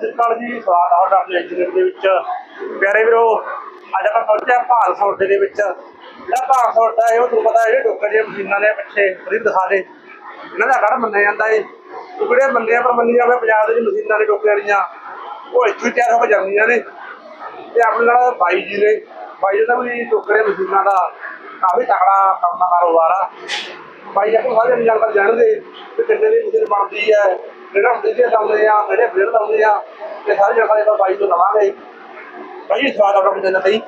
ਸਤਿ ਜੀ, ਸਵਾਗਤ ਹੈ ਤੁਹਾਡਾ ਇੰਜੀਨੀਅਰ ਦੇ ਵਿੱਚ। ਪਿਆਰੇ ਵੀਰੋ, ਅੱਜ ਆਪਾਂ ਪਹੁੰਚੇ ਹਾਂ ਭਾਲ ਸੌਦੇ ਦੇ ਵਿੱਚ। ਜਿਹੜਾ ਭਾਲ ਸੌਦਾ ਹੈ ਤੁਹਾਨੂੰ ਪਤਾ, ਜਿਹੜੇ ਡੋਕਰ ਦੀਆਂ ਮਸ਼ੀਨਾਂ ਨੇ ਪਿੱਛੇ ਫਰੀਦ ਦਿਖਾ ਦੇ ਇਹਨਾਂ ਦਾ ਗੜ ਮੰਨਿਆ ਜਾਂਦਾ ਹੈ ਜਿਹੜੇ ਮੰਨਿਆ ਪਰ ਮੰਨੀ ਜਾਵੇ, ਪੰਜਾਬ ਦੇ ਮਸ਼ੀਨਾਂ ਨੇ ਡੋਕਰ ਵਾਲੀਆਂ ਉਹ ਇੱਥੋਂ ਹੀ ਤਿਆਰ ਹੋ ਕੇ ਜਾਂਦੀਆਂ ਨੇ। ਤੇ ਆਪਣੇ ਨਾਲ ਬਾਈ ਜੀ ਨੇ, ਬਾਈ ਜੀ ਦਾ ਵੀ ਡੋਕਰ ਮਸ਼ੀਨਾਂ ਦਾ ਕਾਫੀ ਤਕੜਾ ਕੰਮ ਦਾ ਕਾਰੋਬਾਰ ਆ। ਬਾਈ ਆਪਾਂ ਸਾਰੇ ਜਾਣਕਾਰੀ ਜਾਣਦੇ ਕਿ ਕਿੰਨੇ ਦੀ ਮਸ਼ੀਨ ਬਣਦੀ ਹੈ ਕਿਹੜਾ ਫ੍ਰਿਜ ਲਾਉਂਦੇ ਆ ਕਿਹੜੇ ਫ੍ਰਿਜ ਲਾਉਂਦੇ ਆ ਤੇ ਸਾਰੀ ਜਾਣਕਾਰੀ ਆਪਾਂ ਬਾਈ ਤੋਂ ਲਵਾਂਗੇ। ਬਾਈ ਹੈ ਆਪਣੇ ਚੈਨਲ ਤੇ ਜੀ।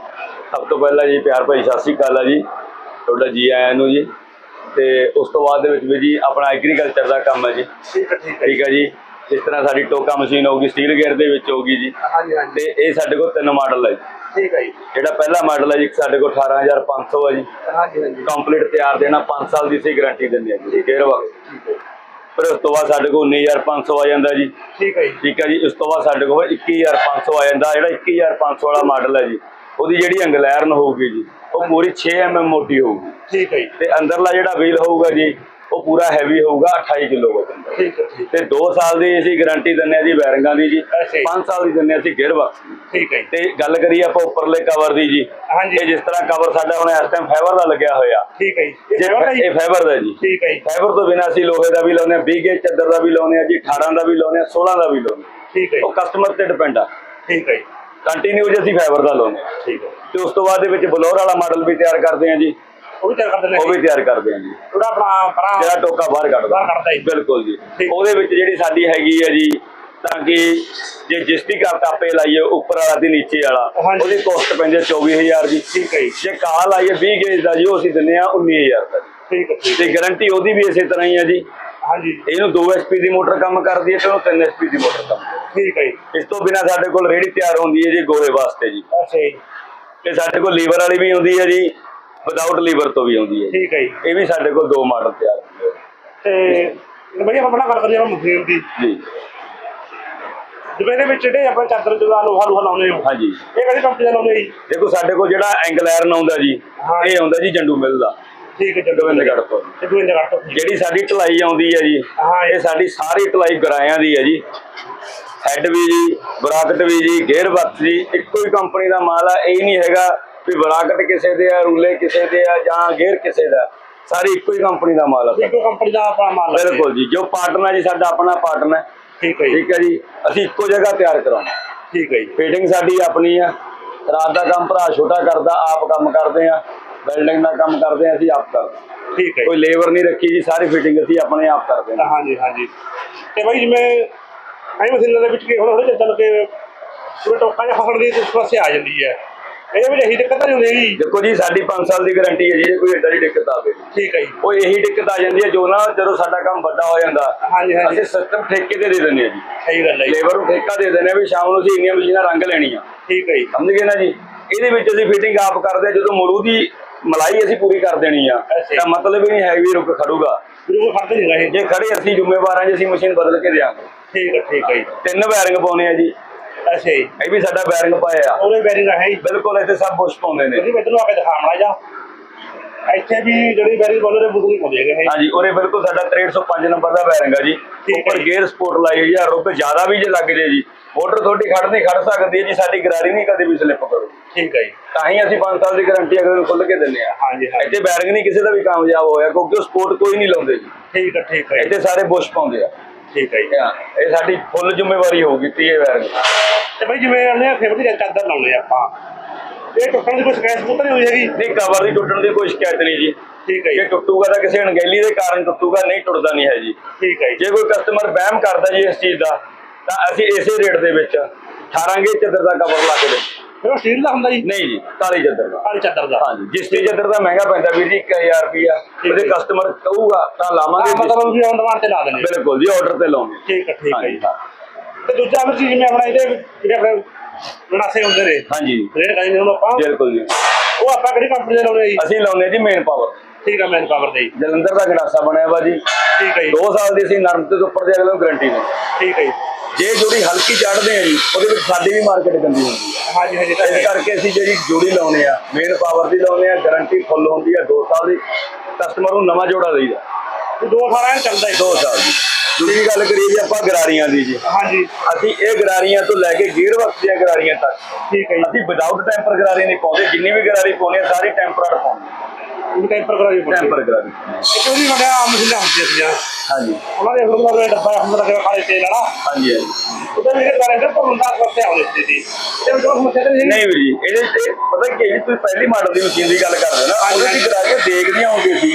ਸਭ ਤੋਂ ਪਹਿਲਾਂ ਜੀ ਪਿਆਰ ਭਾਈ ਸਤਿ ਸ਼੍ਰੀ ਅਕਾਲ ਆ ਜੀ। ਤੁਹਾਡਾ ਜੀ ਆਇਆਂ ਨੂੰ ਜੀ। ਤੇ ਉਸ ਤੋਂ ਬਾਅਦ ਦੇ ਵਿੱਚ ਵੀ ਜੀ ਆਪਣਾ ਐਗਰੀਕਲਚਰ ਦਾ ਕੰਮ ਹੈ ਜੀ। ਠੀਕ ਹੈ ਠੀਕ ਹੈ। ਜੀ। ਠੀਕ ਹੈ ਜੀ। ਇਸ ਤਰ੍ਹਾਂ ਸਾਡੀ ਟੋਕਾ ਮਸ਼ੀਨ ਹੋਊਗੀ ਸਟੀਲ ਗੇਅਰ ਦੇ ਵਿੱਚ ਹੋਊਗੀ ਜੀ। ਹਾਂਜੀ ਹਾਂਜੀ। ਤੇ ਇਹ ਸਾਡੇ ਕੋਲ ਤਿੰਨ ਮਾਡਲ ਹੈ ਜੀ। ਠੀਕ ਹੈ ਜੀ। ਜਿਹੜਾ ਪਹਿਲਾ ਮਾਡਲ ਹੈ ਜੀ ਸਾਡੇ ਕੋਲ 18500 ਹੈ ਜੀ। ਹਾਂਜੀ ਹਾਂਜੀ। ਕੰਪਲੀਟ ਤਿਆਰ ਦੇਣਾ 5 ਸਾਲ ਦੀ ਸੀ ਗਾਰੰਟੀ ਦਿੰਦੇ ਆ ਜੀ। ਗੇਅਰ ਠੀਕ ਹੈ ਫਿਰ ਉਸ ਤੋਂ ਬਾਅਦ ਸਾਡੇ ਕੋਲ 19500 ਆ ਜਾਂਦਾ ਜੀ। ਠੀਕ ਹੈ ਜੀ। ਠੀਕ ਹੈ ਜੀ ਉਸ ਤੋਂ ਬਾਅਦ ਸਾਡੇ ਕੋਲ 21500 ਆ ਜਾਂਦਾ। ਜਿਹੜਾ 21500 ਵਾਲਾ ਮਾਡਲ ਹੈ ਜੀ ਉਹਦੀ ਜਿਹੜੀ ਇੰਗਲੈਰਨ ਹੋਊਗੀ ਜੀ ਉਹ ਪੂਰੀ 6 mm ਮੋਟੀ ਹੋਊਗੀ। ਠੀਕ ਹੈ ਜੀ। ਤੇ ਅੰਦਰਲਾ ਜਿਹੜਾ ਵੀਲ ਹੋਊਗਾ ਜੀ ਉਹ ਪੂਰਾ ਹੈਵੀ ਹੋਊਗਾ 28 ਕਿਲੋ ਵਜ਼ਨ ਦਾ ਠੀਕ ਹੈ ਠੀਕ ਤੇ 2 ਸਾਲ ਦੀ ਅਸੀਂ ਗਾਰੰਟੀ ਦਿੰਨੇ ਆ ਜੀ ਬੈਰਿੰਗਾਂ ਦੀ ਜੀ। ਅੱਛਾ ਜੀ। 5 ਸਾਲ ਦੀ ਦਿੰਨੇ ਅਸੀਂ ਗੇਅਰ ਬਾਕਸ ਦੀ ਠੀਕ ਹੈ ਤੇ ਗੱਲ ਕਰੀਏ ਆਪਾਂ ਉੱਪਰਲੇ ਕਵਰ ਦੀ ਜੀ। ਹਾਂਜੀ। ਇਹ ਜਿਸ ਤਰ੍ਹਾਂ ਕਵਰ ਸਾਡਾ ਹੁਣ ਇਸ ਟਾਈਮ ਫਾਈਬਰ ਦਾ ਲੱਗਿਆ ਹੋਇਆ। ਠੀਕ ਹੈ ਜੀ। ਇਹ ਫਾਈਬਰ ਦਾ ਜੀ। ਠੀਕ ਹੈ ਫਾਈਬਰ ਤੋਂ ਬਿਨਾਂ ਅਸੀਂ ਲੋਹੇ ਦਾ ਵੀ ਲਾਉਂਦੇ ਆ 20 ਗੇਜ ਚੱਦਰ ਦਾ ਵੀ ਲਾਉਂਦੇ ਆ ਜੀ 18 ਦਾ ਵੀ ਲਾਉਂਦੇ ਆ 16 ਦਾ ਵੀ ਲਾਉਂਦੇ ਆ ਠੀਕ ਹੈ ਉਹ ਕਸਟਮਰ ਤੇ ਡਿਪੈਂਡ ਆ। ਠੀਕ ਹੈ ਜੀ। ਕੰਟੀਨਿਊ ਜੇ ਅਸੀਂ ਫਾਈਬਰ ਦਾ ਲਾਉਂਦੇ ਆ ਠੀਕ ਹੈ। ਤੇ ਉਸ ਤੋਂ ਬਾਅਦ ਦੇ ਵਿੱਚ ਬਲੋਰ ਵਾਲਾ ਮਾਡਲ ਵੀ ਤਿਆਰ ਕਰਦੇ ਆ ਜੀ। ਉਹ ਵੀ ਤਿਆਰ ਕਰ ਦਿੰਦੇ ਉਹ ਵੀ ਤਿਆਰ ਕਰਦੇ ਆ ਜੀ। ਥੋੜਾ ਆਪਣਾ ਪਰਾਂ ਜਿਹੜਾ ਟੋਕਾ ਬਾਹਰ ਕੱਢਦਾ। ਬਾਹਰ ਕੱਢਦਾ ਜੀ। ਬਿਲਕੁਲ ਜੀ। ਠੀਕ। ਉਹਦੇ ਵਿੱਚ ਜਿਹੜੀ ਸਾਡੀ ਹੈਗੀ ਹੈ ਜੀ ਤਾਂ ਕਿ ਜੇ ਜਿਸਟਿਕ ਆਪੇ ਲਾਈਏ ਉੱਪਰ ਵਾਲਾ ਤੇ ਨੀਚੇ ਵਾਲਾ ਹਾਂਜੀ। ਉਹਦੀ ਕੋਸਟ ਪੈਂਦੀ ਹੈ 24000 ਦੀ ਠੀਕ ਹੈ ਜੀ। ਜੇ ਕਾਲਾ ਲਾਈਏ 20 ਗੇਜ ਦਾ ਜੀ ਉਹ ਅਸੀਂ ਦਿੰਦੇ ਆ 19000 ਦਾ ਜੀ। ਠੀਕ ਹੈ ਠੀਕ ਤੇ ਹੈ ਗਾਰੰਟੀ ਉਹਦੀ ਵੀ ਇਸੇ ਤਰ੍ਹਾਂ ਹੀ ਹੈ ਜੀ। ਹਾਂਜੀ। ਇਹਨੂੰ 2 HP ਦੀ ਮੋਟਰ ਕੰਮ ਕਰਦੀ ਹੈ ਤੇ ਉਹਨੂੰ 3 HP ਦੀ ਮੋਟਰ ਕੰਮ ਕਰਦੀ ਠੀਕ ਹੈ ਜੀ। ਹੈ। ਇਸ ਤੋਂ ਬਿਨਾ ਸਾਡੇ ਕੋਲ ਰੇੜੀ ਤਿਆਰ ਹੁੰਦੀ ਹੈ ਜੀ ਗੋਹੇ ਵਾਸਤੇ ਜੀ। ਅੱਛਾ ਜੀ। ਤੇ ਸਾਡੇ ਕੋਲ ਲੀਵਰ ਵਾਲੀ ਵੀ ਹੁੰਦੀ ਹੈ ਜੀ। ਵਿਦਆਊਟ ਲੀਵਰ ਤੋਂ ਵੀ ਹੁੰਦੀ ਹੈ। ਠੀਕ ਹੈ ਜੀ। ਇਹ ਵੀ ਸਾਡੇ ਕੋਲ ਦੋ ਮਾਡਲ ਤਿਆਰ ਹੁੰਦੇ ਆ। ਤੇ ਬਈ ਆਪਾਂ ਆਪਣਾ ਗੱਲ ਕਰੀਏ ਆਪਾਂ ਮਸ਼ੀਨ ਦੀ। ਜੀ। ਜਿਵੇਂ ਵਿੱਚ ਜਿਹੜੇ ਆਪਾਂ ਚਾਦਰ ਜਿਹੜਾ ਲੋਹਾ ਲੋਹਾ ਲਾਉਂਦੇ ਹੋ ਹਾਂਜੀ। ਇਹ ਕਿਹੜੀ ਕੰਪਨੀ ਦਾ ਲਾਉਂਦੇ ਜੀ? ਦੇਖੋ ਸਾਡੇ ਕੋਲ ਜਿਹੜਾ ਐਂਗਲੈਰਨ ਆਉਂਦਾ ਜੀ ਹਾਂ। ਇਹ ਆਉਂਦਾ ਜੀ ਜੰਡੂ ਮਿਲ ਦਾ। ਠੀਕ ਹੈ ਚਲੋ ਗੋਬਿੰਦਗੜ੍ਹ ਤੋਂ। ਤੋਂ ਠੀਕ ਜਿਹੜੀ ਸਾਡੀ ਢਲਾਈ ਆਉਂਦੀ ਹੈ ਜੀ ਹਾਂ। ਇਹ ਸਾਡੀ ਸਾਰੀ ਢਲਾਈ ਗਰਾਇਆਂ ਦੀ ਹੈ ਜੀ। ਹੈਡ ਵੀ ਜੀ ਬਰਾਕਟ ਵੀ ਜੀ ਗੇਅਰ ਬਕਸ ਜੀ ਇੱਕੋ ਹੀ ਕੰਪਨੀ ਦਾ ਮਾਲ ਆ ਇਹ ਨਹੀਂ ਹੈਗਾ ਵੀ ਬਰਾਕਟ ਕਿਸੇ ਦੇ ਆ ਰੂਲੇ ਕਿਸੇ ਦੇ ਆ ਜਾਂ ਗੇਅਰ ਕਿਸੇ ਦਾ ਸਾਰੀ ਇੱਕੋ ਹੀ ਕੰਪਨੀ ਦਾ ਮਾਲ ਆ। ਇੱਕੋ ਕੰਪਨੀ ਦਾ ਆਪਣਾ ਮਾਲ ਹੈ ਬਿਲਕੁਲ ਜੀ ਜੋ ਪਾਰਟਨਰ ਜੀ ਸਾਡਾ ਆਪਣਾ ਪਾਰਟਨਰ ਠੀਕ ਹੈ ਜੀ। ਠੀਕ ਹੈ ਜੀ ਅਸੀਂ ਇੱਕੋ ਜਗ੍ਹਾ ਤਿਆਰ ਕਰਾਉਣਾ ਠੀਕ ਹੈ ਜੀ। ਫਿਟਿੰਗ ਸਾਡੀ ਆਪਣੀ ਆ ਰਾਤ ਦਾ ਕੰਮ ਭਰਾ ਛੋਟਾ ਕਰਦਾ ਆਪ ਕੰਮ ਕਰਦੇ ਆ ਬਿਲਡਿੰਗ ਦਾ ਕੰਮ ਕਰਦੇ ਆ ਅਸੀਂ ਆਪ ਕਰਦੇ ਹਾਂ। ਠੀਕ ਹੈ ਕੋਈ। ਲੇਬਰ ਨਹੀਂ ਰੱਖੀ ਜੀ ਸਾਰੀ ਫਿਟਿੰਗ ਅਸੀਂ ਆਪਣੇ ਆਪ ਕਰਦੇ ਹਾਂ। ਹਾਂਜੀ ਹਾਂਜੀ। ਤੇ ਬਈ ਜਿਵੇਂ ਆਈ ਮਸ਼ੀਨਾਂ ਦੇ ਵਿੱਚ ਕੀ ਹੁਣ ਥੋੜੇ ਚੱਲ ਕੇ ਜਿਵੇਂ ਟੋਕਾ ਜਿਹਾ ਫਸਣ ਦੀ ਸਮੱਸਿਆ ਆ ਜਾਂਦੀ ਹੈ। ਇਹਦੇ ਵਿੱਚ ਇਹੀ ਦਿੱਕਤ ਨਹੀਂ ਹੁੰਦੀ ਜੀ ਦੇਖੋ ਜੀ ਸਾਡੀ 5 ਸਾਲ ਦੀ ਗਾਰੰਟੀ ਹੈ ਜੀ ਜੇ ਕੋਈ ਏਦਾਂ ਦੀ ਦਿੱਕਤ ਆਵੇ। ਠੀਕ ਹੈ ਜੀ। ਉਹ ਇਹੀ ਦਿੱਕਤ ਆ ਜਾਂਦੀ ਹੈ ਜੋ ਨਾ ਜਦੋਂ ਸਾਡਾ ਕੰਮ ਵੱਡਾ ਹੋ ਜਾਂਦਾ ਹਾਂਜੀ ਹਾਂਜੀ। ਅਸੀਂ ਸਿਸਟਮ ਠੇਕੇ ਤੇ ਦੇ ਦਿੰਦੇ ਆ ਜੀ। ਸਹੀ ਗੱਲ ਹੈ ਜੀ। ਲੇਬਰ ਨੂੰ ਠੇਕਾ ਦੇ ਦਿੰਦੇ ਆ ਵੀ ਸ਼ਾਮ ਨੂੰ ਅਸੀਂ ਇੰਨੀਆਂ ਮਸ਼ੀਨਾਂ ਰੰਗ ਲੈਣੀਆਂ। ਠੀਕ ਹੈ ਜੀ। ਸਮਝ ਗਏ ਨਾ ਜੀ? ਇਹਦੇ ਵਿੱਚ ਅਸੀਂ ਫਿਟਿੰਗ ਆਪ ਕਰਦੇ ਆ ਜਦੋਂ ਮਰੂ ਦੀ ਮਲਾਈ ਅਸੀਂ ਪੂਰੀ ਕਰ ਦੇਣੀ ਆ। ਤਾਂ ਮਤਲਬ ਹੀ ਨਹੀਂ ਹੈ ਵੀ ਰੁਕ ਖੜੂਗਾ। ਬਿਲਕੁਲ ਫੜਦੇ ਨਹੀਂ ਰਹੇ ਜੇ ਖੜੇ ਅਸੀਂ ਜ਼ਿੰਮੇਵਾਰ ਜੀ ਅਸੀਂ ਮਸ਼ੀਨ ਬਦਲ ਕੇ ਦਿਆਂਗੇ। ਠੀਕ ਹੈ ਠੀਕ ਹੈ ਜੀ। ਤਿੰਨ ਬੈਰਿੰਗ ਪਾਉਣੇ ਆ ਜੀ। ਅੱਛਾ ਜੀ। ਇਹ ਵੀ ਸਾਡਾ ਬੈਰਿੰਗ ਪਾਇਆ। ਉਹਦੇ ਬੈਰਿੰਗ ਹੈ ਜੀ। ਬਿਲਕੁਲ ਇੱਥੇ ਸਭ ਬੁਸ਼ ਪਾਉਂਦੇ ਨੇ। ਤੁਸੀਂ ਮੈਨੂੰ ਆ ਕੇ ਦਿਖਾਉਣਾ ਜਾ ਇੱਥੇ ਵੀ ਜਿਹੜੀ ਬੈਰਿੰਗ ਬੋਲੋ ਦੇ ਨਹੀਂ ਪਾਉਂਦੇ ਹੈਗੇ ਹਾਂਜੀ ਉਹਰੇ ਬਿਲਕੁਲ ਸਾਡਾ 6305 ਨੰਬਰ ਦਾ ਬੈਰਿੰਗ ਆ ਜੀ। ਹੈ ਉੱਪਰ ਜੀ। ਗੇਅਰ ਸਪੋਰਟ ਲਾਈ ਆ ਰੁਕ ਜ਼ਿਆਦਾ ਵੀ ਜੇ ਲੱਗ ਜੇ ਜੀ। ਮੋਟਰ ਤੁਹਾਡੀ ਖੜ ਨਹੀਂ ਖੜ ਸਕਦੀ ਹੈ ਜੀ ਸਾਡੀ ਗਰਾਰੀ ਨਹੀਂ ਕਦੇ ਵੀ ਸਲਿੱਪ ਕਰੂ। ਠੀਕ ਹੈ ਜੀ। ਤਾਂ ਹੀ ਅਸੀਂ 5 ਸਾਲ ਦੀ ਗਾਰੰਟੀ ਅਗਲੇ ਨੂੰ ਖੁੱਲ ਕੇ ਦਿੰਦੇ ਆ ਹਾਂਜੀ ਹਾਂਜੀ। ਇੱਥੇ ਬੈਰਿੰਗ ਨਹੀਂ ਕਿਸੇ ਦਾ ਵੀ ਕਾਮਯਾਬ ਹੋਇਆ ਕਿਉਂਕਿ ਉਹ ਸਪੋਰਟ ਕੋਈ ਨਹੀਂ ਲਾਉਂਦੇ ਜੀ। ਠੀਕ ਹੈ ਠੀਕ ਹੈ ਜੀ। ਇੱਥੇ ਸਾਰੇ ਬੁਸ਼ ਪਾਉਂਦੇ ਆ। ਠੀਕ ਹੈ ਜੀ। ਹਾਂ, ਇਹ ਸਾਡੀ ਫੁੱਲ ਜ਼ਿੰਮੇਵਾਰੀ ਹੋਊਗੀ ਤੀਏ ਬੈਰਿੰਗ ਤੇ ਬਈ ਜਿਵੇਂ ਉਹਨੇ ਖੇਪਦੀ ਜਾਂ ਚਾਦਰ ਲਾਉਣੇ ਆਪਾਂ। ਇਹ ਟੁੱਟਣ ਦੀ ਕੋਈ ਸ਼ਿਕਾਇਤ ਸਬੂਤ ਨਹੀਂ ਹੋਈ ਹੈਗੀ? ਨਹੀਂ ਕਵਰ ਦੀ ਟੁੱਟਣ ਦੀ ਕੋਈ ਸ਼ਿਕਾਇਤ ਨਹੀਂ ਜੀ। ਠੀਕ ਹੈ ਜੇ। ਜੀ ਟੁੱਟੂਗਾ ਤਾਂ ਕਿਸੇ ਅਣਗਹਿਲੀ ਦੇ ਕਾਰਨ ਟੁੱਟੂਗਾ ਨਹੀਂ ਟੁੱਟਦਾ ਨਹੀਂ ਹੈ ਜੀ। ਠੀਕ ਹੈ ਜੀ। ਜੇ ਕੋਈ ਕਸਟਮਰ ਵਹਿਮ ਕਰਦਾ ਜੀ ਇਸ ਚੀਜ਼ ਦਾ ਤਾਂ ਅਸੀਂ ਇਸੇ ਰੇਟ ਦੇ ਵਿੱਚ 18 ਗੇ ਚੱਦਰ ਦਾ ਕਵਰ ਲਾ ਕੇ ਦੇ। ਫਿਰ ਉਹ ਸਟੀਲ ਦਾ ਹੁੰਦਾ ਜੀ? ਨਹੀਂ ਜੀ ਕਾਲੀ ਚੱਦਰ ਦਾ। ਕਾਲੀ ਚਾਦਰ ਦਾ। ਹਾਂਜੀ ਜਿਸ ਦੀ ਚੱਦਰ ਦਾ ਮਹਿੰਗਾ ਪੈਂਦਾ ਵੀਰ ਜੀ 1000 ਰੁਪਿਆ ਉਹਦੇ। ਕਸਟਮਰ ਕਹੂਗਾ ਤਾਂ ਲਾਵਾਂਗੇ। ਮਤਲਬ ਵੀ ਔਨ ਡਿਮਾਂਡ ਤੇ ਲਾ ਦਿੰਦੇ ਬਿਲਕੁਲ ਜੀ ਆਰਡਰ ਤੇ ਲਾਉਂਗੇ ਠੀਕ ਹੈ ਠੀਕ ਹੈ ਜੀ। ਤੇ ਦੂਜਾ ਫਿਰ ਜਿਵੇਂ ਆਪਣਾ ਇਹਦੇ ਜਿਹੜੇ ਆਪਣੇ ਗਣਾਸੇ ਹੁੰਦੇ ਨੇ। ਹਾਂਜੀ। ਰੇਟ ਕਹਿੰਦੇ ਨੇ ਆਪਾਂ। ਬਿਲਕੁਲ ਜੀ। ਉਹ ਆਪਾਂ ਕਿਹੜੀ ਕੰਪਨੀ ਦੇ ਲਾਉਣੇ ਜੀ? ਅਸੀਂ ਲਾਉਂਦੇ ਜੀ ਮੇਨ ਪਾਵਰ ਠੀਕ ਹੈ ਮੈਨ ਪਾਵਰ ਦੇ। ਜਲੰਧਰ ਦਾ ਗੜਾਸਾ ਬਣਿਆ ਵਾ ਜੀ। ਠੀਕ ਹੈ ਜੀ। 2 ਸਾਲ ਦੀ ਅਸੀਂ ਨਰਮ ਤੇ ਉੱਪਰ ਦੇ ਅਗਲੇ ਨੂੰ ਗਾਰੰਟੀ ਦੇ ਠੀਕ ਹੈ ਜੀ। ਜੇ ਜੋੜੀ ਹਲਕੀ ਚੜ੍ਹਦੇ ਆ ਜੀ ਉਹਦੇ ਵਿੱਚ ਸਾਡੀ ਵੀ ਮਾਰਕੀਟ ਗੰਦੀ ਹੁੰਦੀ ਹੈ। ਹਾਂਜੀ ਹਾਂਜੀ ਤਾਂ ਇਸ ਹੈ। ਕਰਕੇ ਅਸੀਂ ਜਿਹੜੀ ਜੋੜੀ ਲਾਉਨੇ ਆ ਮੇਨ ਪਾਵਰ ਦੀ ਲਾਉਨੇ ਆ ਗਾਰੰਟੀ ਫੁੱਲ ਹੁੰਦੀ ਆ 2 ਸਾਲ ਦੀ। ਕਸਟਮਰ ਨੂੰ ਨਵਾਂ ਜੋੜਾ ਦੇਈਦਾ। ਤੇ ਦੋ ਅਠਾਰਾਂ ਚੱਲਦਾ ਜੀ 2 ਸਾਲ ਦੀ। ਦੂਜੀ ਗੱਲ ਕਰੀਏ ਜੀ ਆਪਾਂ ਗਰਾਰੀਆਂ ਦੀ ਜੀ। ਹਾਂਜੀ। ਅਸੀਂ ਇਹ ਗਰਾਰੀਆਂ ਤੋਂ ਲੈ ਕੇ ਗੇਅਰ ਬਕਸ ਦੀਆਂ ਗਰਾਰੀਆਂ ਤੱਕ। ਠੀਕ ਹੈ ਜੀ। ਅਸੀਂ ਵਿਦਆਊਟ ਟੈਂਪਰ ਗਰਾਰੀ ਨਹੀਂ ਪਾਉਂਦੇ ਜਿੰਨੀ ਵੀ ਗਰਾਰੀ ਪਾਉਂਦੇ ਆ ਸਾਰੀ ਟੈਂਪਰਡ ਪਾਉਂਦੇ ਟੈਂਪਰ ਕਰਾ ਜੀ ਟੈਂਪਰ ਗਰਾਰੀ ਇੱਕ ਉਹਦੀ ਵੱਡਾ ਆਮ ਮਸ਼ੀਨਾਂ ਹੁੰਦੀਆਂ ਸੀਗੀਆਂ। ਹਾਂਜੀ। ਉਹਨਾਂ ਦੇ ਫਿਰ ਉਹਦਾ ਡੱਬਾ ਹੁੰਦਾ ਕਿ ਖਾਲੀ ਤੇਲ ਵਾਲਾ। ਹਾਂਜੀ ਹਾਂਜੀ। ਉਹਦੇ ਮੇਰੇ ਘਰ ਅੰਦਰ ਭਰਨ ਦਾ ਵਰਤੇ ਆਉਂਦੇ ਸੀ ਜੀ। ਇਹਦੇ ਵਿੱਚ ਉਹ ਸਮੱਸਿਆ ਤਾਂ ਨਹੀਂ ਨਹੀਂ ਵੀਰ ਜੀ ਇਹਦੇ ਤੇ ਪਤਾ ਕੀ ਹੈ ਜੀ ਤੁਸੀਂ ਪਹਿਲੀ ਮਾਡਲ ਦੀ ਮਸ਼ੀਨ ਦੀ ਗੱਲ ਕਰਦੇ ਹੋ ਨਾ ਉਹਦੇ ਦੀ ਗਰਾਰੀਆਂ ਦੇਖਦੀਆਂ ਹੁੰਦੀਆਂ ਸੀ।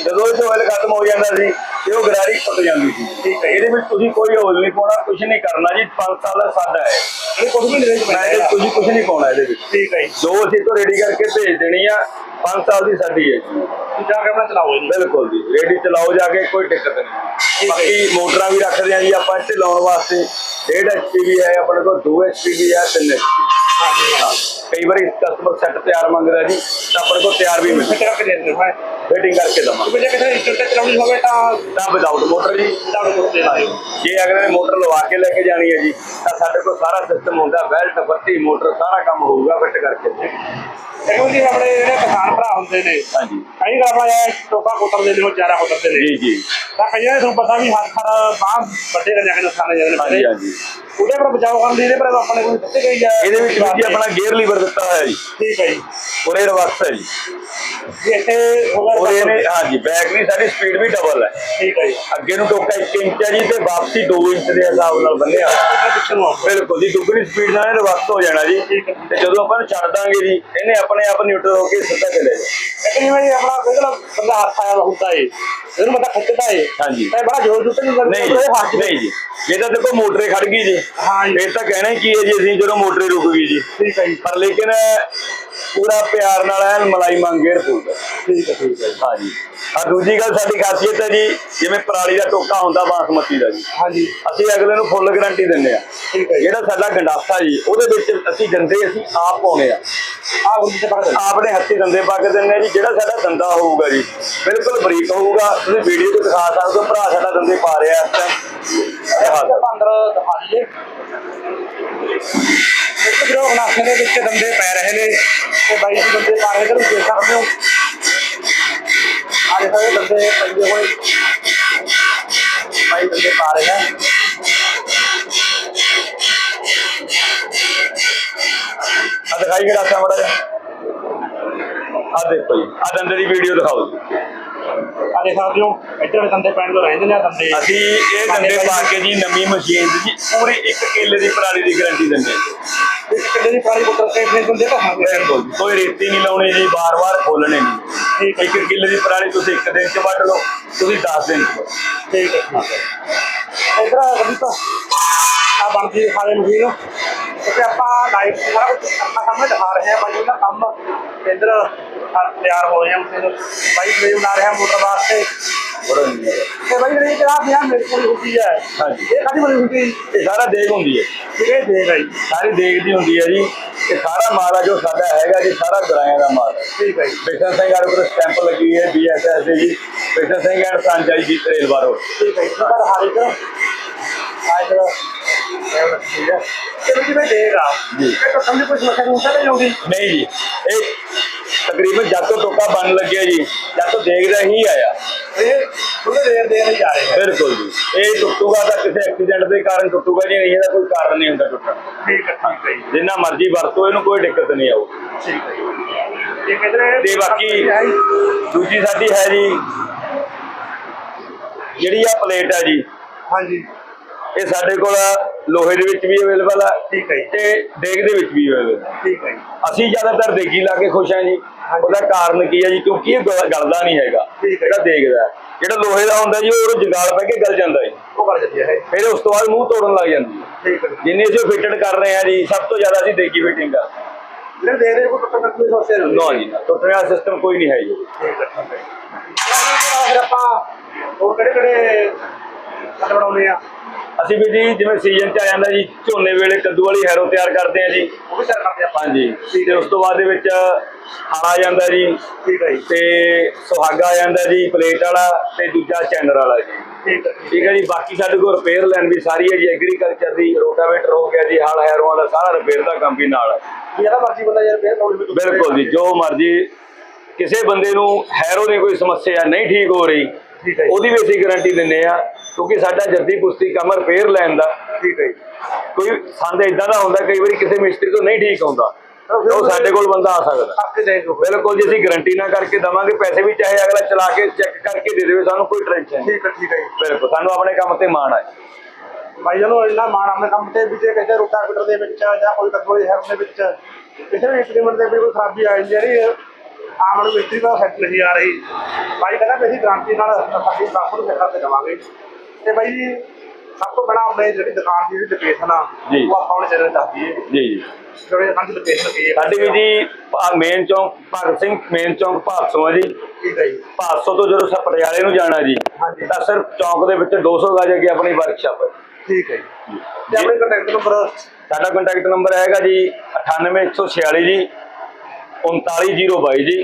ਜਦੋਂ ਇਹ ਆਇਲ ਖਤਮ ਹੋ ਜਾਂਦਾ ਸੀ ਤੇ ਉਹ ਗਰਾਰੀ ਟੁੱਟ ਜਾਂਦੀ ਸੀ। ਠੀਕ ਹੈ। ਇਹਦੇ ਵਿੱਚ ਤੁਸੀਂ ਕੋਈ ਆਇਲ ਨਹੀਂ ਪਾਉਣਾ ਕੁਝ ਨਹੀਂ ਕਰਨਾ ਜੀ 5 ਸਾਲ ਦਾ ਸਾਡਾ ਹੈ। ਇਹ ਕੁਝ ਵੀ ਨਹੀਂ ਮੈਂ ਇਹਦੇ ਤੁਸੀਂ ਕੁਝ ਨਹੀਂ ਪਾਉਣਾ ਇਹਦੇ ਵਿੱਚ। ਠੀਕ ਹੈ ਜੀ। ਜੋ ਅਸੀਂ ਤੋਂ ਰੈਡੀ ਕਰਕੇ ਭੇਜ ਦੇਣੀ ਆ 5 ਸਾਲ ਦੀ ਸਾਡੀ ਹੈ ਜੀ। ਤੁਸੀਂ ਜਾ ਕੇ ਆਪਣਾ ਚਲਾਓ ਇਹਨੂੰ ਬਿਲਕੁਲ ਜੀ। ਰੈਡੀ ਚਲਾਓ ਜਾ ਕੇ ਕੋਈ ਦਿੱਕਤ ਨਹੀਂ। ਬਾਕੀ ਮੋਟਰਾਂ ਵੀ ਰੱਖਦੇ ਆ ਜੀ ਆਪਾਂ ਇੱਥੇ ਲਾਉਣ ਵਾਸਤੇ। 1.5 ਐਚਪੀ ਵੀ ਹੈ ਆਪਣੇ ਕੋਲ 2 ਐਚਪੀ ਵੀ ਹੈ 3 ਐਚਪੀ ਕਈ ਵਾਰੀ ਕਸਟਮਰ ਸੈੱਟ ਤਿਆਰ ਮੰਗਦਾ ਜੀ ਤਾਂ ਆਪਣੇ ਕੋਲ ਤਿਆਰ ਵੀ ਮਿਲ ਫਿੱਟ ਕਰਕੇ ਦੇ ਦਿੰਦੇ ਹਾਂ। ਫਿਟਿੰਗ ਕਰਕੇ ਦਵਾਂਗੇ। ਜੇ ਕਿਸੇ ਇੰਟਰ ਤੇ ਚਲਾਉਣੀ ਹੋਵੇ ਤਾਂ ਤਾਂ ਵਿਦਆਊਟ ਮੋਟਰ ਜੀ। ਡਾਊਨ ਕੋਡ ਦੇ ਲਾਇਓ ਜੇ ਅਗਲੇ ਨੇ ਮੋਟਰ ਲਵਾ ਕੇ ਲੈ ਕੇ ਜਾਣੀ ਹੈ ਜੀ ਤਾਂ ਸਾਡੇ ਕੋਲ ਸਾਰਾ ਸਿਸਟਮ ਹੁੰਦਾ ਬੈਲਟ ਬੱਤੀ ਮੋਟਰ ਸਾਰਾ ਕੰਮ ਹੋਊਗਾ ਫਿੱਟ ਕਰਕੇ। ਇਹਨੂੰ ਜੀ ਆਪਣੇ ਜਿਹੜੇ ਕਿਸਾਨ ਭਰਾ ਹੁੰਦੇ ਨੇ ਹਾਂਜੀ। ਕਈ ਵਾਰ ਆਪਾਂ ਇਹ ਟੋਪਾ ਕੁੱਤਰਦੇ ਨੇ ਚਾਰਾ ਕੁੱਤਰਦੇ ਨੇ। ਜੀ ਜੀ। ਤਾਂ ਕਈਆਂ ਨੂੰ ਤੁਹਾਨੂੰ ਪਤਾ ਵੀ ਹੱਥ ਹਰ ਬਾਹ ਵੱਡੇ ਨੁਕਸਾਨ ਜਾਂਦੇ ਨੇ। ਹਾਂਜੀ ਹਾਂਜੀ। ਉਹਦੇ ਪਰ ਬਚਾਓ ਕਰਨ ਦੀ ਇਹਦੇ ਪਰ ਆਪਣੇ ਕੋਲ ਦਿੱਤੀ ਗਈ ਹੈ ਇਹਦੇ ਵਿੱਚ ਵੀ ਜੀ ਆਪਣਾ ਗੇਅਰ ਲੀਵਰ ਦਿੱਤਾ ਹੋਇਆ ਜੀ। ਠੀਕ ਹੈ ਜੀ। ਉਰੇ ਰਿਵਰਸ ਹੈ ਜੀ। ਜੀ ਇੱਥੇ ਹੋਗਾ ਔਰ ਇਹਨੇ ਹਾਂਜੀ ਬੈਕ ਦੀ ਸਾਡੀ ਸਪੀਡ ਵੀ ਡਬਲ ਹੈ। ਠੀਕ ਹੈ ਜੀ। ਅੱਗੇ ਨੂੰ ਟੋਕਾ 1 ਇੰਚ ਹੈ ਜੀ ਤੇ ਵਾਪਸੀ 2 ਇੰਚ ਦੇ ਹਿਸਾਬ ਨਾਲ ਬੰਨਿਆ। ਬਿਲਕੁਲ ਜੀ ਦੁੱਗਣੀ ਸਪੀਡ ਨਾਲ ਇਹ ਰਿਵਰਸ ਹੋ ਜਾਣਾ ਜੀ। ਤੇ ਜਦੋਂ ਆਪਾਂ ਨੂੰ ਛੱਡ ਦਾਂਗੇ ਜੀ ਇਹਨੇ ਆਪਣੇ ਆਪ ਨਿਊਟਰਲ ਹੋ ਕੇ ਸਿੱਧਾ ਚਲੇ ਜਾਣਾ ਲੇਕਿਨ ਜਿਵੇਂ ਆਪਣਾ ਜਿਹੜਾ ਬੰਦਾ ਹੱਥ ਆਇਆ ਹੁੰਦਾ ਏ ਇਹਨੂੰ ਬੰਦਾ ਖਿੱਚਦਾ ਏ। ਹਾਂਜੀ। ਤਾਂ ਇਹ ਬੜਾ ਜ਼ੋਰ ਜੁੱਤ ਨਹੀਂ ਕਰਦਾ ਨਹੀਂ ਜੀ, ਨਹੀਂ ਜੀ। ਜੇ ਤਾਂ ਦੇਖੋ ਮੋਟਰੇ ਖੜ ਗਈ ਜੀ। ਹਾਂ ਜੀ। ਇਹ ਤਾਂ ਕਹਿਣਾ ਹੀ ਕੀ ਹੈ ਜੀ ਅਸੀਂ ਜਦੋਂ ਮੋਟਰੇ ਰੁਕ ਗਈ ਜੀ। ਠੀਕ ਹੈ ਜੀ। ਪਰ ਲੇਕਿਨ ਪੂਰਾ ਪਿਆਰ ਨਾਲ ਐਨ ਮਲਾਈ ਮੰਗੇਰ ਪੂਗਾ ਠੀਕ ਹੈ ਠੀਕ ਹੈ ਜੀ। ਹਾਂਜੀ। ਆ ਦੂਜੀ ਗੱਲ ਸਾਡੀ ਖਾਸੀਅਤ ਹੈ ਜੀ ਜਿਵੇਂ ਪਰਾਲੀ ਦਾ ਟੋਕਾ ਹੁੰਦਾ ਬਾਸਮਤੀ ਦਾ ਜੀ। ਹਾਂਜੀ। ਅਸੀਂ ਅਗਲੇ ਨੂੰ ਫੁੱਲ ਗਾਰੰਟੀ ਦਿੰਦੇ ਆ ਠੀਕ ਹੈ ਜੀ। ਜਿਹੜਾ ਸਾਡਾ ਗੰਡਾਸਾ ਜੀ ਉਹਦੇ ਵਿੱਚ ਅਸੀਂ ਗੰਦੇ ਅਸੀਂ ਆਪ ਪਾਉਣੇ ਆ। ਤੇ ਆਪਣੇ ਹੱਥੀ ਦੰਦੇ ਪਾ ਕੇ ਦਿੰਦੇ ਆ ਜੀ ਜਿਹੜਾ ਸਾਡਾ ਦੰਦਾ ਹੋਊਗਾ ਜੀ। ਬਿਲਕੁਲ ਬਰੀਕ ਹੋਊਗਾ। ਤੁਸੀਂ ਵੀਡੀਓ 'ਚ ਦਿਖਾ ਸਕਦੇ ਹੋ ਭਰਾ ਸਾਡਾ ਦੰਦੇ ਪਾ ਰਿਹਾ ਇਸ ਟਾਈਮ ਤੇ ਅੰਦਰ ਦਿਖਾ ਦਈਏ। ਇੱਕ ਵੀਰੋ ਗਲਾਸੇ ਦੇ ਵਿੱਚ ਦੰਦੇ ਪੈ ਰਹੇ ਨੇ। ਤੇ ਬਾਈ ਜੀ ਦੰਦੇ ਪਾ ਰਹੇ ਨੇ ਤੁਸੀਂ ਦੇਖ ਸਕਦੇ ਹੋ। ਆ ਦੇਖੋ ਇਹ ਦੰਦੇ ਪੈਂਦੇ ਹੋਏ ਬਾਈ ਦੰਦੇ ਪਾ ਰਹੇ ਆ ਦਿਖਾਈ ਕਿਹੜਾ ਸਾ ਮੜਾ ਆ ਦੇਖੋ ਜੀ ਆ ਦੰਦੇ ਦੀ ਵੀਡੀਓ ਦਿਖਾਓ ਜੀ ਆ ਦੇਖ ਸਕਦੇ ਹੋ ਇੱਧਰ ਦੰਦੇ ਪੈਣ ਤੋਂ ਰਹਿੰਦੇ ਨੇ ਆਹ ਦੰਦੇ ਅਸੀਂ ਇਹ ਦੰਦੇ ਪਾ ਕੇ ਜੀ ਨਵੀਂ ਮਸ਼ੀਨ ਦੀ ਜੀ ਪੂਰੀ 1 ਕਿੱਲੇ ਦੀ ਪਰਾਲੀ ਦੀ ਗਾਰੰਟੀ ਦਿੰਦੇ ਹਾਂ ਇੱਕ ਕਿੱਲੇ ਦੀ ਪਰਾਲੀ ਪੁੱਤਰ ਤੇ ਫਿਰ ਦੰਦੇ ਘਸਾਂਗੇ ਬਿਲਕੁਲ ਕੋਈ ਰੇਤੀ ਨਹੀਂ ਲਾਉਣੀ ਜੀ ਬਾਰ-ਬਾਰ ਖੋਲਣੇ ਨਹੀਂ ਠੀਕ ਹੈ ਇੱਕ ਕਿੱਲੇ ਦੀ ਪਰਾਲੀ ਤੁਸੀਂ ਇੱਕ ਦਿਨ ਚ ਵੱਢ ਲਓ ਤੁਸੀਂ 10 ਦਿਨ ਚ। ਠੀਕ ਹੈ ਹੈ। ਇਧਰ ਕਦੀ ਤਾਂ। ਆ ਬਣਦੀ ਸਾਰੇ ਮਸ਼ੀਨ। ਤੇ ਆਪਾਂ ਲਾਈਵ ਸਾਰਾ ਕੁਝ ਆਪਣਾ ਸਾਹਮਣੇ ਦਿਖਾ ਰਹੇ ਹਾਂ ਬਾਈ ਉਹਦਾ ਕੰਮ। ਇਧਰ ਤਿਆਰ ਹੋ ਰਹੇ ਹਾਂ ਮਸ਼ੀਨ। ਬਾਈ ਫਰੇਮ ਬਣਾ ਰਿਹਾ ਮੋਟਰ ਵਾਸਤੇ। ਬੜਾ ਨਹੀਂ। ਤੇ ਬਾਈ ਜਿਹੜੀ ਜਿਹੜਾ ਬਿਆਹ ਮੇਰੇ ਕੋਲ ਹੁੰਦੀ ਹੈ। ਹਾਂਜੀ। ਇਹ ਕਾਦੀ ਬਣੀ ਹੁੰਦੀ ਇਹ ਸਾਰਾ ਦੇਗ ਹੁੰਦੀ ਹੈ। ਇਹ ਦੇਖ ਆਈ ਸਾਰੀ ਦੇਗ ਦੀ ਹੁੰਦੀ ਹੈ ਜੀ। ਇਹ ਸਾਰਾ ਮਾਲ ਆ ਜੋ ਸਾਡਾ ਹੈਗਾ ਜੀ ਸਾਰਾ ਗਰਾਇਆਂ ਦਾ ਮਾਲ। ਠੀਕ ਹੈ ਜੀ। ਬਿਸ਼ਨ ਸਿੰਘ ਵਾਲੇ ਕੋਲ ਸਟੈਂਪ ਲੱਗੀ ਹੈ ਬੀਐਸਐਸ ਦੀ। ਜੀ Bishan Singh and franchisee railway road ਠੀਕ ਹੈ ਜੀ ਪਰ ਹਾਰੀ ਕਰ ਆਇ ਕਰ ਠੀਕ ਹੈ ਤੇ ਵੀ ਮੈਂ ਦੇਗਾ ਜੀ। ਇਹ ਤਾਂ ਸਮਝ ਕੋਈ ਸਮੱਸਿਆ ਨਹੀਂ ਹੁੰਦਾ ਨਹੀਂ ਨਹੀਂ ਜੀ ਇਹ ਤਕਰੀਬਨ ਜਦ ਤੋਂ ਟੋਕਾ ਬਣ ਲੱਗਿਆ ਜੀ ਜਦ ਤੋਂ ਦੇਖਦਾ ਹੀ ਆਇਆ। ਇਹ ਉਹਦੇ ਦੇਰ ਦੇਰ ਹੀ ਜਾ ਰਹੇ ਬਿਲਕੁਲ ਜੀ। ਇਹ ਟੁੱਟੂਗਾ ਤਾਂ ਕਿਸੇ ਐਕਸੀਡੈਂਟ ਦੇ ਕਾਰਨ ਟੁੱਟੂਗਾ ਜੀ ਨਹੀਂ ਇਹਦਾ ਕੋਈ ਕਾਰਨ ਨਹੀਂ ਹੁੰਦਾ ਟੁੱਟਣ ਦਾ। ਠੀਕ ਜੀ ਜਿੰਨਾ ਮਰਜ਼ੀ ਵਰਤੋ ਇਹਨੂੰ ਕੋਈ ਦਿੱਕਤ ਨਹੀਂ ਆਊ। ਜੀ ਤੇ ਬਾਕੀ ਦੂਜੀ ਸਾਡੀ ਹੈ ਜੀ ਜਿਹੜੀ ਆ ਪਲੇਟ ਹੈ ਜੀ ਹਾਂਜੀ। ਇਹ ਸਾਡੇ ਕੋਲ ਲੋਹੇ ਦੇ ਵਿੱਚ ਵੀ ਅਵੇਲੇਬਲ ਆ ਠੀਕ ਹੈ ਜੀ। ਤੇ ਡੇਗ ਦੇ ਵਿੱਚ ਵੀ ਅਵੇਲੇਬਲ ਠੀਕ ਹੈ ਜੀ। ਅਸੀਂ ਜ਼ਿਆਦਾਤਰ ਦੇਗੀ ਲਾ ਕੇ ਖੁਸ਼ ਹਾਂ ਜੀ। ਉਹਦਾ ਕਾਰਨ ਕੀ ਹੈ ਜੀ? ਕਿਉਂਕਿ ਇਹ ਗਲ- ਗਲਦਾ ਨਹੀਂ ਹੈਗਾ। ਜਿਹੜਾ ਦੇਖਦਾ ਹੈ। ਜਿਹੜਾ ਲੋਹੇ ਦਾ ਹੁੰਦਾ ਜੀ ਉਹ ਜੰਗਾਲ ਪੈ ਕੇ ਗਲ ਜਾਂਦਾ ਹੈ ਉਹ ਕਰ ਜਾਂਦੀ ਹੈ ਫਿਰ ਉਸ ਤੋਂ ਬਾਅਦ ਮੂੰਹ ਤੋੜਨ ਲੱਗ ਜਾਂਦੀ ਹੈ। ਠੀਕ ਹੈ ਜੀ। ਜਿੰਨੇ ਅਸੀਂ ਫਿਟਡ ਕਰ ਰਹੇ ਹਾਂ ਜੀ ਸਭ ਤੋਂ ਜ਼ਿਆਦਾ ਅਸੀਂ ਦੇਗੀ ਫਿਟਿੰਗ ਕਰ ਜਿਹੜੇ ਦੇ ਦੇ ਕੋ ਟੱਕਰ ਕੋਈ ਸਮੱਸਿਆ ਨਹੀਂ ਨੋ ਜੀ ਟੁੱਟਣ ਵਾਲਾ ਸਿਸਟਮ ਕੋਈ ਨਹੀਂ ਹੈ ਜੀ। ਠੀਕ ਹੈ ਠੀਕ ਹੈ। ਫਿਰ ਆਪਾਂ ਹੋਰ ਕਿਹੜੇ ਕਿਹੜੇ ਕੱਟ ਬਣਾਉਨੇ ਆ? ਅਸੀਂ ਵੀ ਜੀ ਜਿਵੇਂ ਸੀਜ਼ਨ ਚ ਆ ਜਾਂਦਾ ਜੀ ਝੋਨੇ ਵੇਲੇ ਕੱਦੂ ਵਾਲੀ ਹੈਰੋ ਤਿਆਰ ਕਰਦੇ ਹਾਂ ਜੀ। ਉਹ ਵੀ ਤਿਆਰ ਕਰਦੇ ਆਪਾਂ। ਹਾਂਜੀ ਤੇ ਉਸ ਤੋਂ ਬਾਅਦ ਦੇ ਵਿੱਚ ਆ ਜਾਂਦਾ ਜੀ ਠੀਕ ਹੈ ਜੀ। ਤੇ ਸੁਹਾਗਾ ਆ ਜਾਂਦਾ ਜੀ ਪਲੇਟ ਵਾਲਾ ਤੇ ਦੂਜਾ ਚੈਨਰ ਵਾਲਾ ਜੀ। ਠੀਕ ਹੈ ਜੀ ਬਾਕੀ ਸਾਡੇ ਕੋਲ ਰਿਪੇਅਰ ਲਾਈਨ ਵੀ ਸਾਰੀ ਹੈ ਜੀ ਐਗਰੀਕਲਚਰ ਦੀ ਰੋਟਾਵੇਟਰ ਹੋ ਗਿਆ ਜੀ ਹਲ ਹੈਰੋਆਂ ਦਾ ਸਾਰਾ ਰਿਪੇਅਰ ਦਾ ਕੰਮ ਵੀ ਨਾਲ ਹੈ। ਜਿਹੜਾ ਮਰਜ਼ੀ ਬੰਦਾ ਯਾਰ ਫੇਰ ਲਾਉਣੀ ਬਿਲਕੁਲ ਜੀ ਜੋ ਮਰਜ਼ੀ ਕਿਸੇ ਬੰਦੇ ਨੂੰ ਹੈਰੋ ਦੀ ਕੋਈ ਸਮੱਸਿਆ ਨਹੀਂ ਠੀਕ ਹੋ ਰਹੀ ਉਹਦੀ ਵੀ ਅਸੀਂ ਗਾਰੰਟੀ ਦਿੰਨੇ ਆ ਕਿਉਂਕਿ ਸਾਡਾ ਜੱਦੀ ਕੁਸ਼ਤੀ ਕੰਮ ਰਿਪੇਅਰ ਲੈਣ ਦਾ। ਠੀਕ ਹੈ ਜੀ। ਕੋਈ ਸੰਦ ਇਦਾਂ ਦਾ ਹੁੰਦਾ ਕਈ ਵਾਰੀ ਕਿਸੇ ਮਿਸਤਰੀ ਤੋਂ ਨਹੀਂ ਠੀਕ ਆਉਂਦਾ। ਉਹ ਸਾਡੇ ਕੋਲ ਬੰਦਾ ਆ ਸਕਦਾ। ਬਿਲਕੁਲ ਜੀ ਅਸੀਂ ਗਾਰੰਟੀ ਨਾ ਕਰਕੇ ਦਵਾਂਗੇ ਪੈਸੇ ਵੀ ਚਾਹੇ ਅਗਲਾ ਚਲਾ ਕੇ ਚੈੱਕ ਕਰਕੇ ਦੇ ਦੇਵੇ ਸਾਨੂੰ ਕੋਈ ਟੈਨਸ਼ਨ ਨਹੀਂ। ਠੀਕ ਹੈ ਠੀਕ ਹੈ ਬਿਲਕੁਲ ਸਾਨੂੰ ਆਪਣੇ ਕੰਮ ਤੇ ਮਾਣ ਹੈ ਭਾਈ ਜਾਨੂੰ ਇੰਨਾ ਮਾਣ ਆਪਣੇ ਕੰਮ ਤੇ ਵੀ ਜੇ ਕਿਸੇ ਰੋਟਾਵੀਟਰ ਦੇ ਵਿੱਚ ਜਾਂ ਕੋਈ ਕੰਟਰੋਲ ਹੈਰ ਦੇ ਵਿੱਚ ਕਿਸੇ ਵੀ ਇੰਸਟਰੂਮੈਂਟ ਦੇ ਕੋਈ ਖਰਾਬੀ ਆ ਜਾਂਦੀ ਹੈ ਜਿਹੜੀ ਆਮ ਨੂੰ ਮਿਸਤਰੀ ਦਾ ਸੈੱਟ ਨਹੀਂ ਆ ਰਹੀ। ਭਾਈ ਕਹਿੰਦਾ ਵੀ ਅਸੀਂ ਗਾਰੰਟੀ ਨਾਲ ਸਾਡੀ ਬਾਪੂ ਨੂੰ ਕਰਕੇ ਦੇਵਾਂਗੇ ਤੇ ਭਾਈ ਸਭ ਤੋਂ ਪਹਿਲਾਂ ਆਪਣੇ ਜਿਹੜੀ ਦੁਕਾਨ ਦੀ ਜਿਹੜੀ ਲੋਕੇਸ਼ਨ ਆ। ਉਹ ਆਪਾਂ ਆਪਣੇ ਚੈਨਲ ਦੱਸ ਦਈਏ। ਜੀ ਜੀ। ਜਿਹੜੇ ਦੁਕਾਨ ਦੀ ਲੋਕੇਸ਼ਨ ਕੀ ਹੈ ਸਾਡੀ ਵੀ ਜੀ ਮੇਨ ਚੌਂਕ ਭਗਤ ਸਿੰਘ ਮੇਨ ਚੌਂਕ ਭਾਦਸੋਂ ਆ ਜੀ। ਠੀਕ ਹੈ ਜੀ। ਭਾਦਸੋਂ ਤੋਂ ਜਦੋਂ ਸ- ਪਟਿਆਲੇ ਨੂੰ ਜਾਣਾ ਜੀ ਹਾਂਜੀ। ਤਾਂ ਸਿਰਫ ਚੌਂਕ ਦੇ ਵਿੱਚ 200 ਗਜ ਅੱਗੇ ਆਪਣੀ ਵਰਕਸ਼ਾਪ ਹੈ। ਠੀਕ ਹੈ ਜੀ। ਤੇ ਆਪਣੇ ਕੰਟੈਕਟ ਨੰਬਰ ਸਾਡਾ ਕੰਟੈਕਟ ਨੰਬਰ ਹੈਗਾ ਜੀ 98146 ਜੀ 39022 ਜੀ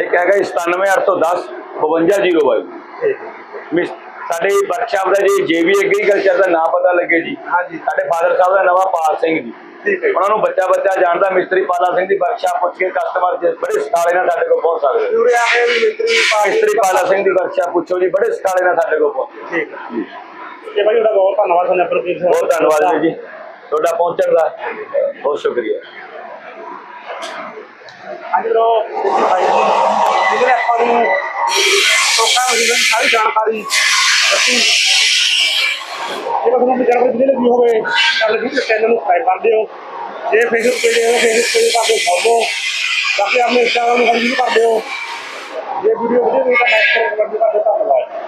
ਇੱਕ ਹੈਗਾ ਜੀ 97810 5202 ਠੀਕ ਹੈ। ਮਿਸ ਸਾਡੇ ਵਰਕਸ਼ਾਪ ਦਾ ਜੀ ਜੇਵੀ ਐਗਰੀਕਲਚਰ ਦਾ ਨਾਮ ਪਤਾ ਲੱਗੇ ਜੀ ਹਾਂਜੀ। ਸਾਡੇ ਫਾਦਰ ਸਾਹਿਬ ਦਾ ਨਵਾਂ ਪਾਲ ਸਿੰਘ ਹੈ ਜੀ। ਉਹਨਾਂ ਨੂੰ ਬੱਚਾ ਬੱਚਾ ਜਾਣਦਾ ਮਿਸਤਰੀ ਪਾਲਾ ਸਿੰਘ ਦੀ ਵਰਕਸ਼ਾਪ ਪੁੱਛ ਕੇ ਕਸਟਮਰ ਜੇ ਬੜੇ ਸਟਾਲੇ ਨਾਲ ਸਾਡੇ ਕੋਲ ਪਹੁੰਚ ਸਕਦੇ ਨੇ। ਪੂਰੇ ਆ ਕੇ ਮਿਸਤਰੀ ਪਾ ਮਿਸਤਰੀ ਪਾਲਾ ਸਿੰਘ ਦੀ ਵਰਕਸ਼ਾਪ ਪੁੱਛੋ ਜੀ ਬੜੇ ਸਟਾਲੇ ਨਾਲ ਸਾਡੇ ਕੋਲ ਪਹੁੰਚ। ਠੀਕ ਹੈ। ਤੇ ਭਾਈ ਤੁਹਾਡਾ ਬਹੁਤ ਧੰਨਵਾਦ ਤੁਹਾਨੂੰ ਸਿੰਘ ਬਹੁਤ ਧੰਨਵਾਦ ਜੀ ਤੁਹਾਡਾ ਪਹੁੰਚਣ ਦਾ ਬਹੁਤ ਸ਼ੁਕਰੀਆ। ਅੱਜ ਲੋ ਭਾਈ ਜੀ ਜਿਹਨੇ ਆਪਾਂ ਨੂੰ ਲੋਕਾਂ ਨੂੰ ਸਾਰੀ ਜਾਣਕਾਰੀ ਦਿੱਤੀ ਜੇ ਤੁਹਾਨੂੰ ਵੀ ਜਾਣਕਾਰੀ ਵਧੀਆ ਹੋਵੇ ਤਾਂ YouTube ਚੈਨਲ ਨੂੰ ਸਬਸਕ੍ਰਾਈਬ ਕਰ ਦਿਓ। ਜੇ Facebook ਪੇਜ ਹੈ Facebook ਪੇਜ ਕਰ ਦਿਓ ਫੋਲੋ। ਬਾਕੀ ਆਪਣੇ ਇੰਸਟਾਗ੍ਰਾਮ ਨੂੰ ਫੋਲੋ ਕਰ ਦਿਓ। ਜੇ ਵੀਡੀਓ ਵਧੀਆ ਲੱਗੀ ਤਾਂ ਲਾਈਕ ਕਰੋ ਕਮੈਂਟ ਕਰ ਦਿਓ। ਧੰਨਵਾਦ।